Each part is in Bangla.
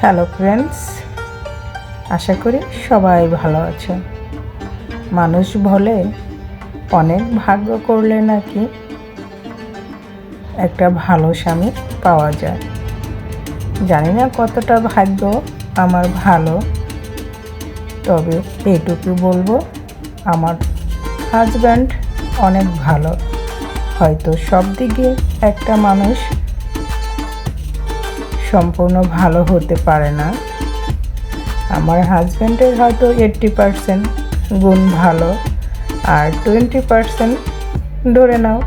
হ্যালো ফ্রেন্ডস আশা করি সবাই ভালো আছে। মানুষ বলে অনেক ভাগ্য করলে নাকি একটা ভালো স্বামী পাওয়া যায়। জানি না কতটা ভাগ্য আমার ভালো, তবে এইটুকু বলব, আমার হাজব্যান্ড অনেক ভালো। হয়তো সব দিকে একটা মানুষ সম্পূর্ণ ভালো হতে পারে না। আমার হাজব্যান্ডের হয়তো এইট্টি পারসেন্ট গুণ ভালো আর টোয়েন্টি পারসেন্ট ধরে নাও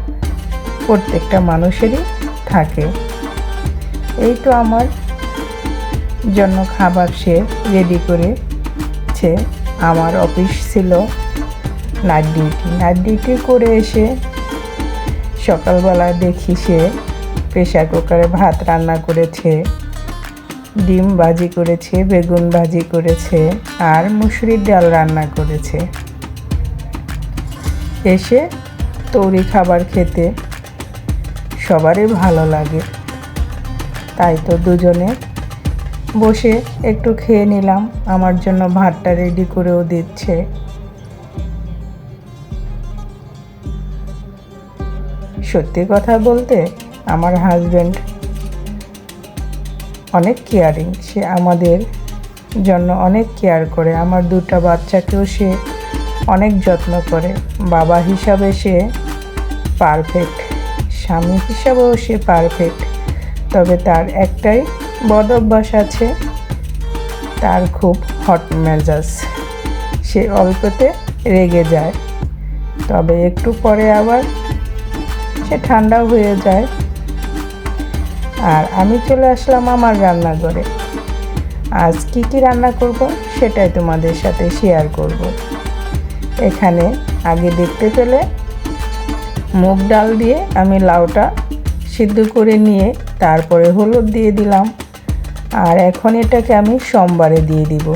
প্রত্যেকটা মানুষেরই থাকে। এই তো আমার জন্য খাবার সে রেডি করেছে। আমার অফিস ছিল নাইট ডিউটি নাইট ডিউটি করে এসে সকালবেলা দেখি সে প্রেশার কুকারে ভাত রান্না করেছে। ডিম ভাজি করেছে, বেগুন ভাজি করেছে আর মুসুরির ডাল রান্না করেছে। এসে তৈরি খাবার খেতে সবারই ভালো লাগে। তাই তো দুজনে বসে একটু খেয়ে নিলাম। আমার জন্য ভাতটা রেডি করেও দিচ্ছে। সত্যি কথা বলতে আমার হাজব্যান্ড অনেক কেয়ারিং সে আমাদের জন্য অনেক কেয়ার করে। আমার দুটা বাচ্চাকেও সে অনেক যত্ন করে। বাবা হিসাবে সে পারফেক্ট স্বামী হিসাবেও সে পারফেক্ট তবে তার একটাই বদ অভ্যাস আছে, তার খুব হট মেজাজ। সে অল্পতে রেগে যায়। তবে একটু পরে আবার সে ঠান্ডা হয়ে যায়। আর আমি চলে আসলাম আমার রান্নাঘরে। আজ কি কি রান্না করব সেটাই তোমাদের সাথে শেয়ার করব। এখানে আগে দেখতে পেলে মুগ ডাল দিয়ে আমি লাউটা সিদ্ধ করে নিয়ে তারপরে হলুদ দিয়ে দিলাম। আর এখন এটাকে আমি সোমবারে দিয়ে দিব।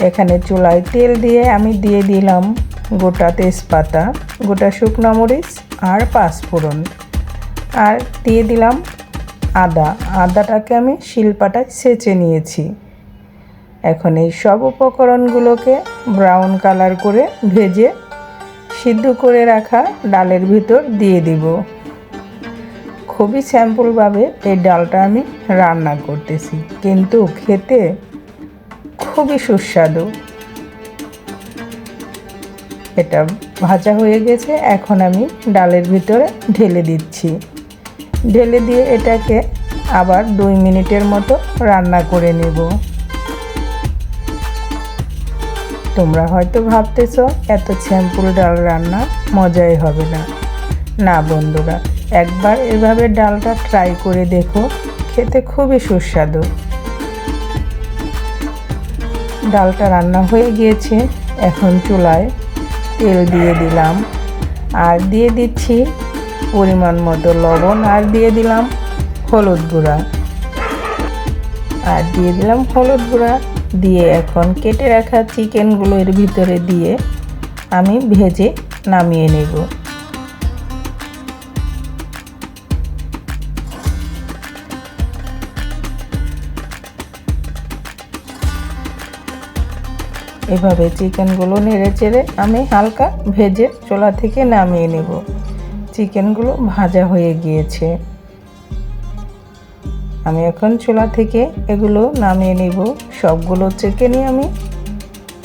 এখানে চুলায় তেল দিয়ে আমি দিয়ে দিলাম গোটা তেজপাতা, গোটা শুকনো মরিচ আর পাঁচফোড়ন আর দিয়ে দিলাম আদা। আদাটাকে আমি শিলপাটায় সেচে নিয়েছি। এখন এই সব উপকরণগুলোকে ব্রাউন কালার করে ভেজে সিদ্ধ করে রাখা ডালের ভিতর দিয়ে দিব। খুবই স্যাম্পলভাবে এই ডালটা আমি রান্না করতেছি। কিন্তু খেতে খুবই সুস্বাদু। এটা ভাজা হয়ে গেছে, এখন আমি ডালের ভিতরে ঢেলে দিচ্ছি। ঢেলে দিয়ে এটাকে আবার দুই মিনিটের মতো রান্না করে নেব। তোমরা হয়তো ভাবতেছ, এত স্যাম্পুল ডাল রান্না মজাই হবে না। না বন্ধুরা, একবার এভাবে ডালটা ট্রাই করে দেখো, খেতে খুবই সুস্বাদু। ডালটা রান্না হয়ে গিয়েছে, এখন চুলায় তেল দিয়ে দিলাম। আর দিয়ে দিচ্ছি পরিমাণ মতো লবণ আর দিয়ে দিলাম হলুদ গুঁড়া। আর দিয়ে দিলাম হলুদ গুঁড়া দিয়ে এখন কেটে রাখা চিকেনগুলো এর ভিতরে দিয়ে আমি ভেজে নামিয়ে নেব। এভাবে চিকেনগুলো নেড়ে চেড়ে আমি হালকা ভেজে চোলা থেকে নামিয়ে নেব। চিকেনগুলো ভাজা হয়ে গিয়েছে। আমি এখন চুলা থেকে এগুলো নামিয়ে নিব। সবগুলো চিকেনই আমি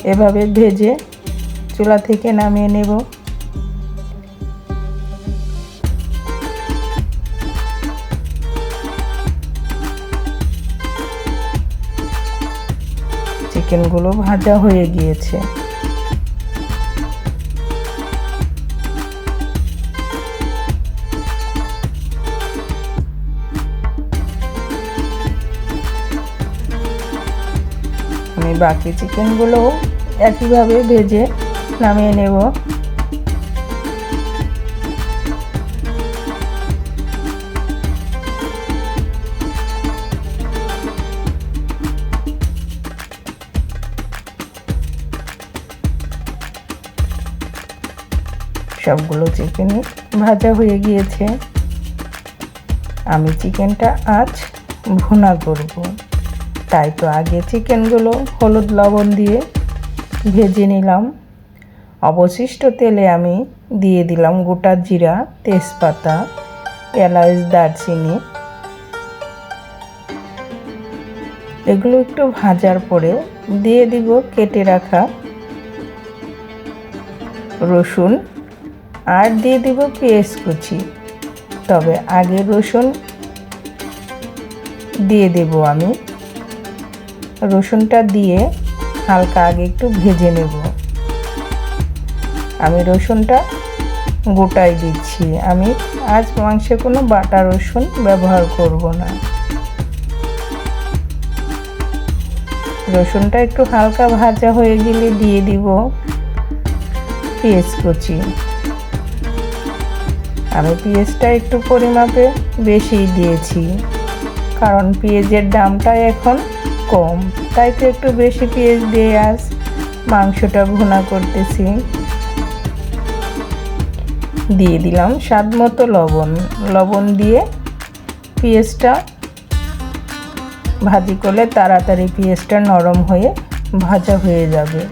এভাবে ভেজে চুলা থেকে নামিয়ে নেব। চিকেনগুলো ভাজা হয়ে গিয়েছে। আমি বাকি চিকেনগুলো একইভাবে ভেজে নামিয়ে নেব। সবগুলো চিকেনই ভাজা হয়ে গিয়েছে। আমি চিকেনটা আজ ভুনা করব। তাই তো আগে চিকেনগুলো হলুদ লবণ দিয়ে ভেজে নিলাম। অবশিষ্ট তেলে আমি দিয়ে দিলাম গোটা জিরা, তেজপাতা, এলাচ, দারচিনি। এগুলো একটু ভাজার পরে দিয়ে দিব কেটে রাখা রসুন আর দিয়ে দিব পেঁয়াজ কুচি। তবে আগে রসুন দিয়ে দেব আমি। রসুনটা দিয়ে হালকা আগে একটু ভেজে নেব। আমি রসুনটা গোটাই দিচ্ছি। আমি আজ মাংসে কোনো বাটা রসুন ব্যবহার করব না। রসুনটা একটু হালকা ভাজা হয়ে গেলে দিয়ে দিব পেঁয়াজ কুচি। আমি পেঁয়াজটা একটু পরিমাপে বেশি দিয়েছি, কারণ পেঁয়াজের দামটা এখন কম, তাই তো একটু বেশি পেঁয়াজ দিয়ে আজ মাংসটা ভুনা করতেছি। দিয়ে দিলাম স্বাদ মতো লবণ। লবণ দিয়ে পেঁয়াজটা ভাজি করলে তাড়াতাড়ি পেঁয়াজটা নরম হয়ে ভাজা হয়ে যাবে।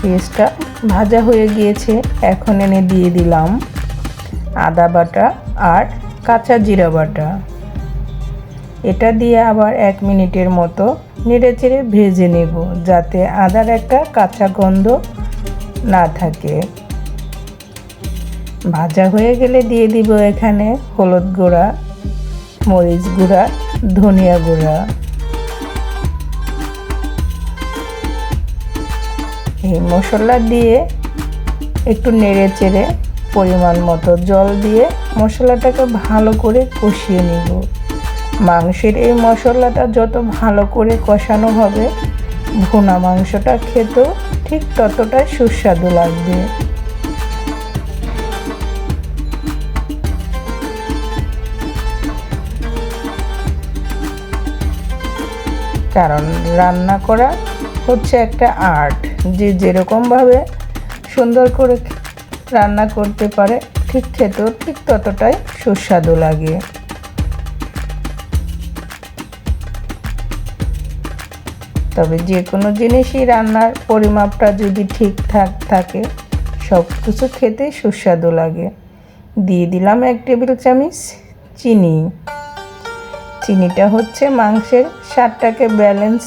পেঁয়াজটা ভাজা হয়ে গিয়েছে, এখন এনে দিয়ে দিলাম আদা বাটা আর কাঁচা জিরা বাটা। এটা দিয়ে আবার এক মিনিটের মতো নেড়ে চেড়ে ভেজে নেব যাতে আদার একটা কাঁচা গন্ধ না থাকে। ভাজা হয়ে গেলে দিয়ে দিব এখানে হলুদ গুঁড়া, মরিচ গুঁড়া, ধনিয়া গুঁড়া। এই মশলা দিয়ে একটু নেড়ে চেড়ে পরিমাণ মতো জল দিয়ে মশলাটাকে ভালো করে কষিয়ে নিব। মাংসের এই মশলাটা যত ভালো করে কষানো হবে, ভুনা মাংসটা খেতেও ঠিক ততটাই সুস্বাদু লাগবে। কারণ রান্না করা হচ্ছে একটা আর্ট, যে যেরকমভাবে সুন্দর করে রান্না করতে পারে, ঠিক খেতেও ঠিক ততটাই সুস্বাদু লাগে। তবে যে কোনো জিনিসই রান্নার পরিমাপটা যদি ঠিকঠাক থাকে সব কিছু খেতে সুস্বাদু লাগে। দিয়ে দিলাম এক টেবিল চামচ চিনি। চিনিটা হচ্ছে মাংসের স্বাদটাকে ব্যালেন্স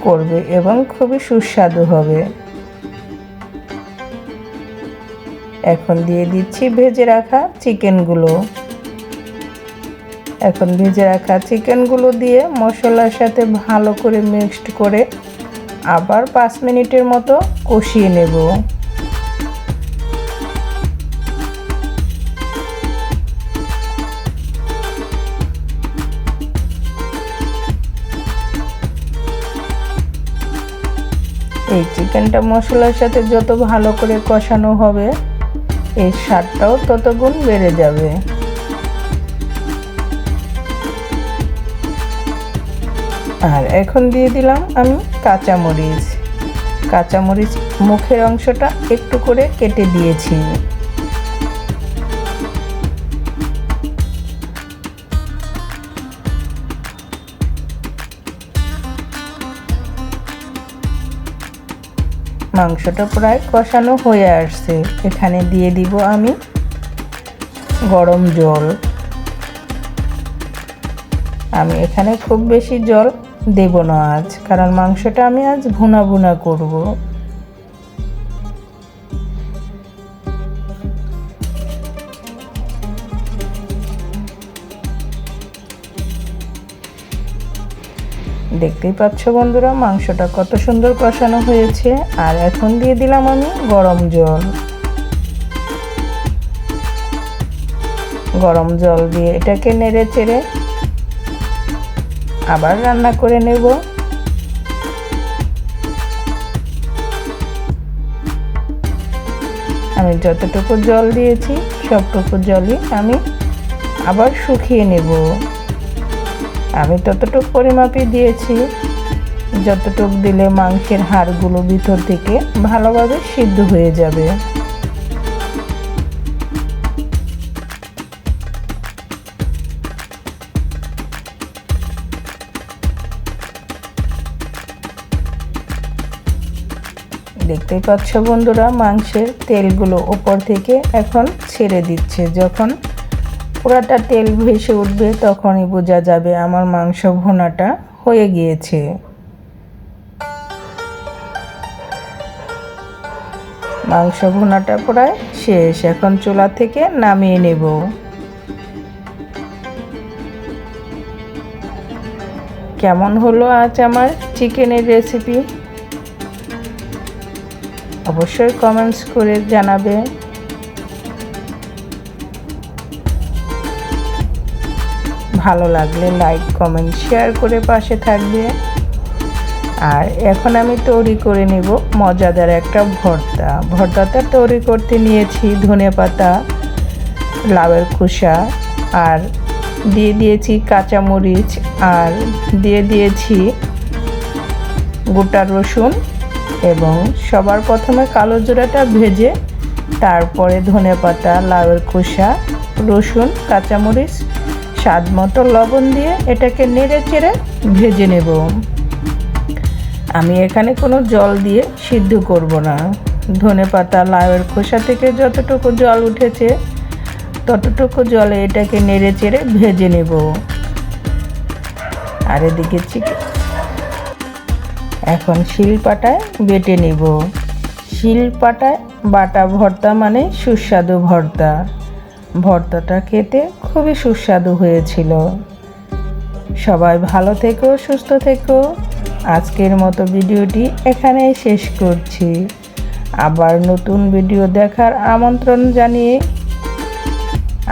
করবে এবং খুবই সুস্বাদু হবে। এখন দিয়ে দিচ্ছি ভেজে রাখা চিকেনগুলো এখন ভেজে রাখা চিকেনগুলো দিয়ে মশলার সাথে ভালো করে মিক্সড করে আবার পাঁচ মিনিটের মতো কষিয়ে নেব। এই চিকেনটা মশলার সাথে যত ভালো করে কষানো হবে, এর স্বাদটাও তত গুণ বেড়ে যাবে। আর এখন দিয়ে দিলাম আমি কাঁচামরিচ। কাঁচামরিচ মুখের অংশটা একটু করে কেটে দিয়েছি। মাংসটা প্রায় কষানো হয়ে আসছে। এখানে দিয়ে দিব আমি গরম জল। আমি এখানে খুব বেশি জল দেব না আজ, কারণ মাংসটা আমি আজ ভুনা ভুনা করব। দেখতেই পাচ্ছ বন্ধুরা, মাংসটা কত সুন্দর কষানো হয়েছে, আর এখন দিয়ে দিলাম আমি গরম জল। গরম জল দিয়ে এটাকে নেড়ে চেড়ে আবার রান্না করে নেব। আমি যতটুকু জল দিয়েছি, সবটুকু জলই আমি আবার শুকিয়ে নেব। আমি ততটুকু পরিমাপই দিয়েছি। যতটুক দিলে মাংসের হাড়গুলো ভিতর থেকে ভালোভাবে সিদ্ধ হয়ে যাবে। দেখতেই পাচ্ছ বন্ধুরা, মাংসের তেলগুলো ওপর থেকে এখন ছেড়ে দিচ্ছে। যখন পুরাটা তেল ভেসে উঠবে তখনই বোঝা যাবে আমার মাংস ভোনাটা হয়ে গিয়েছে। মাংস ভুনাটা প্রায় শেষ, এখন চুলা থেকে নামিয়ে নেব। কেমন হলো আজ আমার চিকেনের রেসিপি? অবশ্যই কমেন্টস করে জানাবে। ভালো লাগলে লাইক কমেন্ট শেয়ার করে পাশে থাকবে। আর এখন আমি তৈরি করে নেব মজাদার একটা ভর্তা। ভর্তাটা তৈরি করতে নিয়েছি ধনে পাতা, লাউয়ের খোসা, আর দিয়ে দিয়েছি কাঁচামরিচ, আর দিয়ে দিয়েছি গোটা রসুন। এবং সবার প্রথমে কালো জোড়াটা ভেজে, তারপরে ধনে পাতা লাউয়ের খোসা, রসুন, কাঁচামরিচ, স্বাদ মতো লবণ দিয়ে এটাকে নেড়ে চেড়ে ভেজে নেব। আমি এখানে কোনো জল দিয়ে সিদ্ধ করব না। ধনে পাতা লাউয়ের খোসা থেকে যতটুকু জল উঠেছে, ততটুকু জলে এটাকে নেড়ে চেড়ে ভেজে নেব। আর এদিকে চিকেন এখন শিলপাটায় বেটে নেব। শিলপাটায় বাটা ভর্তা মানে সুস্বাদু ভর্তা। ভর্তাটা খেতে খুবই সুস্বাদু হয়েছিল। সবাই ভালো থেকো, সুস্থ থেকো। আজকের মতো ভিডিওটি এখানেই শেষ করছি। আবার নতুন ভিডিও দেখার আমন্ত্রণ জানিয়ে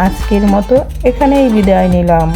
আজকের মতো এখানেই বিদায় নিলাম।